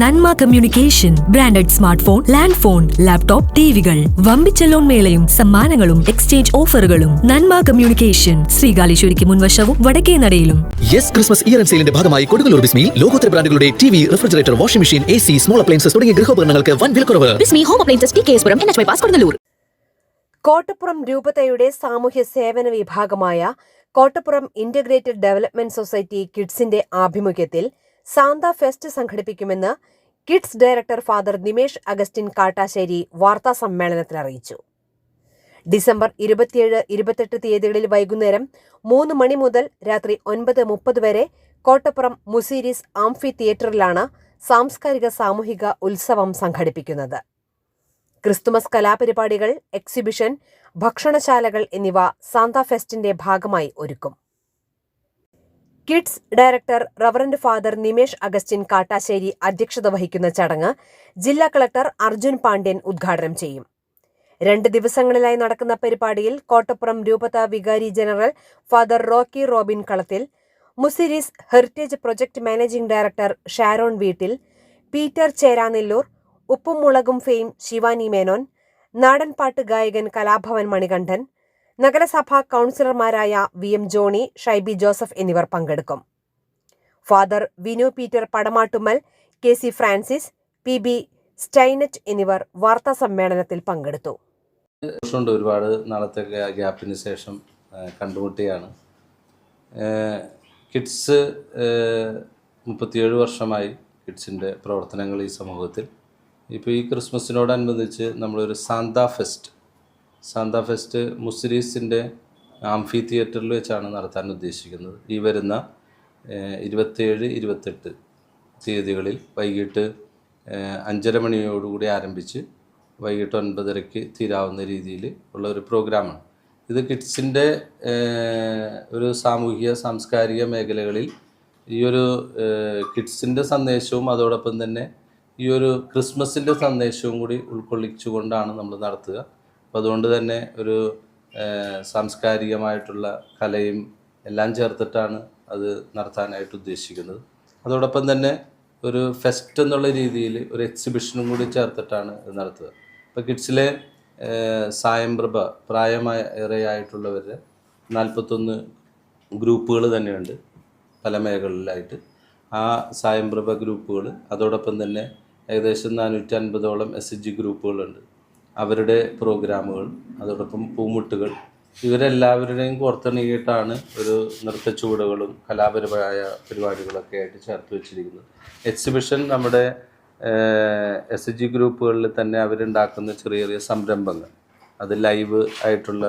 Nanma communication branded smartphone land phone laptop ടിവികൾ. വമ്പിച്ച loan മേളയും സമ്മാനങ്ങളും exchange ഓഫറുകളും. നന്മ കമ്മ്യൂണിക്കേഷൻ ശ്രീകാലേശ്വരിക്ക് മുൻവശവും വടക്കേ നടയിലും. യെസ് ക്രിസ്മസ് ഇയർ ആൻഡ് സെയിലിന്റെ ഭാഗമായി കൊടുങ്ങല്ലൂർ ബിസ്മിയിൽ ലോകോത്തര ബ്രാൻഡുകളുടെ T V refrigerator washing machine A C small appliances തുടങ്ങിയ ഗൃഹോപകരണങ്ങൾക്ക് വൻ വിലക്കുറവ്. Bismi home appliances T K S Puram N H bypass Kodungallur. Kottappuram രൂപതയുടെ സാമൂഹ്യ സേവന വിഭാഗമായ കോട്ടപ്പുറം ഇന്റഗ്രേറ്റഡ് ഡെവലപ്മെന്റ് സൊസൈറ്റി കിഡ്സിന്റെ ആഭിമുഖ്യത്തിൽ സാന്ത ഫെസ്റ്റ് സംഘടിപ്പിക്കുമെന്ന് Kids director father Nimesh Augustine Kattassery വാർത്താ സമ്മേളനത്തിൽ അറിയിച്ചു. ഡിസംബർ ഇരുപത്തിയേഴ് ഇരുപത്തെട്ട് തീയതികളിൽ വൈകുന്നേരം മൂന്ന് മണി മുതൽ രാത്രി ഒൻപത് മുപ്പത് വരെ കോട്ടപ്പുറം മുസീരീസ് ആംഫി തിയേറ്ററിലാണ് സാംസ്കാരിക സാമൂഹിക ഉത്സവം സംഘടിപ്പിക്കുന്നത്. ക്രിസ്തുമസ് കലാപരിപാടികൾ എക്സിബിഷൻ ഭക്ഷണശാലകൾ എന്നിവ സാന്താ ഫെസ്റ്റിന്റെ ഭാഗമായി ഒരുക്കും. Kids director reverend father Nimesh Augustine Kattassery അധ്യക്ഷത വഹിക്കുന്ന ചടങ്ങ് ജില്ലാ കളക്ടർ അർജുൻ പാണ്ഡ്യൻ ഉദ്ഘാടനം ചെയ്യും. രണ്ട് ദിവസങ്ങളിലായി നടക്കുന്ന പരിപാടിയിൽ കോട്ടപ്പുറം രൂപത വികാരി general father Rocky Robin Kalathil Muziris heritage project managing director Sharon Veettil Peter Cheranallur ഉപ്പും മുളകും ഫെയിം ശിവാനി മേനോൻ നാടൻപാട്ട് ഗായകൻ കലാഭവൻ മണികണ്ഠൻ നഗരസഭാ കൗൺസിലർമാരായ V M Johny Shyby Joseph എന്നിവർ പങ്കെടുക്കും. Father Vinu Peter Padamattummal K C Francis P B Steinet എന്നിവർ വാർത്താ സമ്മേളനത്തിൽ പങ്കെടുത്തു. ഒരുപാട് നാളത്തെ ഗ്യാപ്പിന് ശേഷം കണ്ടുമുട്ടിയാണ്. കിഡ്സ് മുപ്പത്തിയേഴ് വർഷമായി കിഡ്സിന്റെ പ്രവർത്തനങ്ങൾ ഈ സമൂഹത്തിൽ. ഇപ്പോൾ ഈ ക്രിസ്മസിനോടനുബന്ധിച്ച് നമ്മളൊരു സാന്താ ഫെസ്റ്റ് സാന്ത ഫെസ്റ്റ് മുസ്ലിസിന്റെ ആംഫി തിയേറ്ററിൽ വെച്ചാണ് നടത്താൻ ഉദ്ദേശിക്കുന്നത്. ഈ വരുന്ന ഇരുപത്തേഴ് ഇരുപത്തെട്ട് തീയതികളിൽ വൈകിട്ട് അഞ്ചര മണിയോടുകൂടി ആരംഭിച്ച് വൈകിട്ട് ഒൻപതരയ്ക്ക് തീരാവുന്ന രീതിയിൽ ഉള്ള ഒരു പ്രോഗ്രാമാണ്. ഇത് കിഡ്സിന്റെ ഒരു സാമൂഹിക സാംസ്കാരിക മേഖലകളിൽ ഈ ഒരു കിഡ്സിന്റെ സന്ദേശവും അതോടൊപ്പം തന്നെ ഈ ഒരു ക്രിസ്മസിന്റെ സന്ദേശവും കൂടി ഉൾക്കൊള്ളിച്ചുകൊണ്ടാണ് നമ്മൾ നടത്തുക. അപ്പോൾ അതുകൊണ്ട് തന്നെ ഒരു സാംസ്കാരികമായിട്ടുള്ള കലയും എല്ലാം ചേർത്തിട്ടാണ് അത് നടത്താനായിട്ട് ഉദ്ദേശിക്കുന്നത്. അതോടൊപ്പം തന്നെ ഒരു ഫെസ്റ്റ് എന്നുള്ള രീതിയിൽ ഒരു എക്സിബിഷനും കൂടി ചേർത്തിട്ടാണ് ഇത് നടത്തുക. ഇപ്പോൾ കിഡ്സിലെ സായംപ്രഭ പ്രായമായ ഏറെയായിട്ടുള്ളവരുടെ നാൽപ്പത്തൊന്ന് ഗ്രൂപ്പുകൾ തന്നെയുണ്ട് പല മേഖലകളിലായിട്ട്. ആ സായംപ്രഭ ഗ്രൂപ്പുകൾ അതോടൊപ്പം തന്നെ ഏകദേശം നാനൂറ്റി അൻപതോളം എസ് എച്ച് ജി ഗ്രൂപ്പുകളുണ്ട്. അവരുടെ പ്രോഗ്രാമുകൾ അതോടൊപ്പം പൂമുട്ടുകൾ ഇവരെല്ലാവരുടെയും കോർത്തിണങ്ങിയിട്ടാണ് ഒരു നൃത്തച്ചുവടുകളും കലാപരമായ പരിപാടികളൊക്കെ ആയിട്ട് ചേർത്ത് വെച്ചിരിക്കുന്നത്. എക്സിബിഷൻ നമ്മുടെ എസ് ജി ഗ്രൂപ്പുകളിൽ തന്നെ അവരുണ്ടാക്കുന്ന ചെറിയ ചെറിയ സംരംഭങ്ങൾ. അത് ലൈവ് ആയിട്ടുള്ള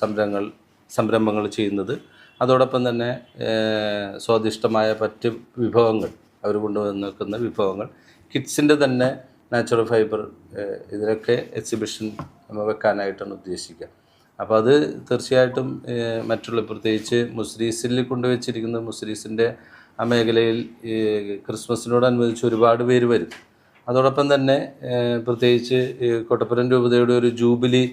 സംരംഭങ്ങൾ സംരംഭങ്ങൾ ചെയ്യുന്നത്. അതോടൊപ്പം തന്നെ സ്വാദിഷ്ടമായ മറ്റ് വിഭവങ്ങൾ അവർ കൊണ്ടുവന്നിരിക്കുന്ന വിഭവങ്ങൾ. കിഡ്സിന്റെ തന്നെ നാച്ചുറൽ ഫൈബർ ഇതിലൊക്കെ എക്സിബിഷൻ നമ്മൾ വെക്കാനായിട്ടാണ് ഉദ്ദേശിക്കുക അപ്പോൾ അത് തീർച്ചയായിട്ടും മറ്റുള്ള പ്രത്യേകിച്ച് മുസ്ലീസിൽ കൊണ്ടുവച്ചിരിക്കുന്ന മുസ്ലീസിന്റെ ആ മേഖലയിൽ ക്രിസ്മസിനോടനുബന്ധിച്ച് ഒരുപാട് പേര് വരും. അതോടൊപ്പം തന്നെ പ്രത്യേകിച്ച് കോട്ടപ്പുരം രൂപതയുടെ ഒരു ജൂബിലി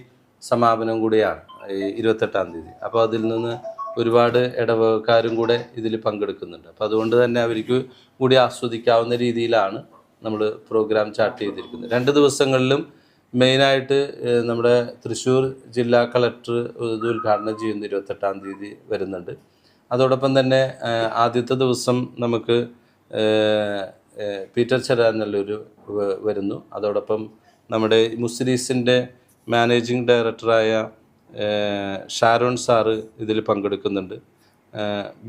സമാപനം കൂടിയാണ് ഈ ഇരുപത്തെട്ടാം തീയതി. അപ്പോൾ അതിൽ നിന്ന് ഒരുപാട് ഇടവകക്കാരും കൂടെ ഇതിൽ പങ്കെടുക്കുന്നുണ്ട്. അപ്പോൾ അതുകൊണ്ട് തന്നെ അവർക്ക് കൂടി ആസ്വദിക്കാവുന്ന രീതിയിലാണ് നമ്മൾ പ്രോഗ്രാം ചാർട്ട് ചെയ്തിരിക്കുന്നത് രണ്ട് ദിവസങ്ങളിലും മെയിനായിട്ട് നമ്മുടെ തൃശ്ശൂർ ജില്ലാ കളക്ടർ ഇത് ഉദ്ഘാടനം ചെയ്യുന്ന ഇരുപത്തെട്ടാം തീയതി വരുന്നുണ്ട്. അതോടൊപ്പം തന്നെ ആദ്യത്തെ ദിവസം നമുക്ക് പീറ്റർ എന്നുള്ളൊരു വരുന്നു. അതോടൊപ്പം നമ്മുടെ മുസ്ലിസിന്റെ മാനേജിംഗ് ഡയറക്ടറായ ഷാരോൺ സാറ് ഇതിൽ പങ്കെടുക്കുന്നുണ്ട്.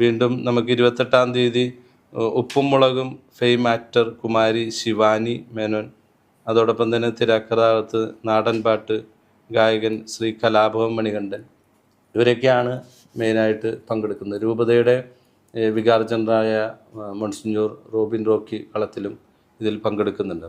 വീണ്ടും നമുക്ക് ഇരുപത്തെട്ടാം തീയതി ഉപ്പും മുളകും ഫെയിം ആക്ടർ കുമാരി ശിവാനി മേനോൻ. അതോടൊപ്പം തന്നെ തിരക്കഥാകത്ത് നാടൻ പാട്ട് ഗായകൻ ശ്രീ കലാഭവൻ മണികണ്ഠൻ. ഇവരൊക്കെയാണ് മെയിനായിട്ട് പങ്കെടുക്കുന്നത്. രൂപതയുടെ വികാർജനറായ വികാർ ജനറായ മോൺസിഞ്ഞൂർ റോബിൻ റോക്കി കളത്തിലും ഇതിൽ പങ്കെടുക്കുന്നുണ്ട്.